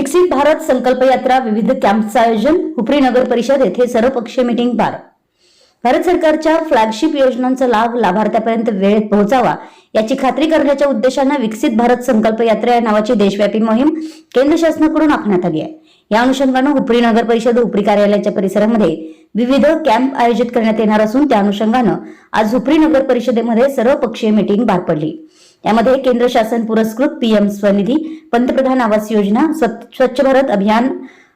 विकसित भारत संकल्प यात्रा विविध कॅम्पचं आयोजन हुपरी नगर परिषद येथे सर्वपक्षीय मीटिंग पार. भारत सरकारच्या फ्लॅगशिप योजनांचा लाभ लाभार्थ्यापर्यंत वेळेत पोहोचावा याची खात्री करण्याच्या उद्देशानं विकसित भारत संकल्प यात्रा या नावाची देशव्यापी मोहीम केंद्र शासनाकडून आखण्यात आली आहे. या अनुषंगानं हुपरी नगर परिषद हुपरी कार्यालयाच्या परिसरामध्ये विविध कॅम्प आयोजित करण्यात येणार असून त्या अनुषंगानं आज हुपरी नगर परिषदेमध्ये सर्वपक्षीय मीटिंग पार पडली. यामध्ये केंद्र शासन पुरस्कृत पीएम स्वनिधी पंतप्रधान आवास योजना स्वच्छ भारत अभियान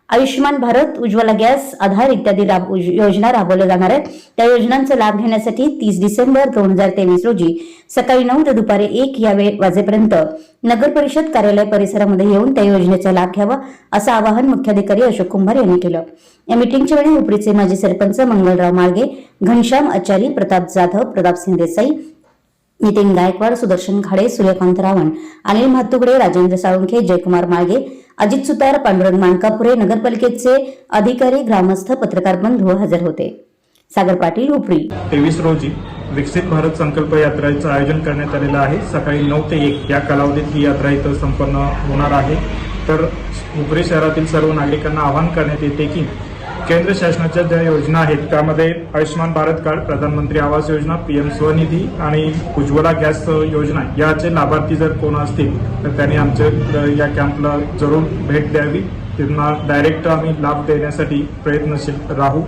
आयुष्यमान भारत उज्ज्वला गॅस आधार इत्यादी राब- योजना राबवल्या जाणार आहेत. त्या योजनांचा लाभ घेण्यासाठी तीस डिसेंबर दोन हजार तेवीस रोजी सकाळी नऊ ते दुपारी एक या वेळ वाजेपर्यंत नगर परिषद कार्यालय परिसरामध्ये येऊन त्या योजनेचा लाभ घ्यावा असं आवाहन मुख्याधिकारी अशोक कुंभार यांनी केलं. या मिटिंगच्या वेळी उपरीचे माजी सरपंच मंगलराव माळगे घनश्याम आचारी प्रताप जाधव प्रतापसिंह देसाई नितीन गायकवाड सुदर्शन खाडे सूर्यकांत रावण अनिल म्हातुगडे राजेंद्र साळुंखे जयकुमार माळगे अजित सुतार पांडुरंग मानकापुरे नगरपालिकेचे अधिकारी ग्रामस्थ पत्रकार बंधू हजर होते. सागर पाटील उपरी तेवीस रोजी विकसित भारत संकल्प यात्रेचं आयोजन करण्यात आलेलं आहे. सकाळी नऊ ते एक या कालावधीत ही यात्रा इथं संपन्न होणार आहे. तर हुपरी शहरातील सर्व नागरिकांना आवाहन करण्यात येते की केंद्र शासनाच्या ज्या योजना आहेत त्यामध्ये आयुष्यमान भारत कार्ड प्रधानमंत्री आवास योजना पीएम स्वनिधी आणि उज्ज्वला गॅस योजना याचे लाभार्थी जर कोण असतील तर त्यांनी आमच्या या कॅम्पला जरूर भेट द्यावी. त्यांना डायरेक्ट आम्ही लाभ देण्यासाठी प्रयत्नशील राहू.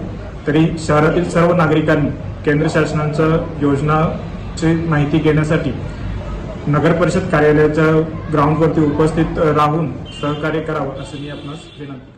तरी शहरातील सर्व नागरिकांनी केंद्र शासनाच्या योजनाची माहिती घेण्यासाठी नगर परिषद कार्यालयाच्या ग्राउंडवरती उपस्थित राहून सहकार्य करावं असं मी आपणास विनंती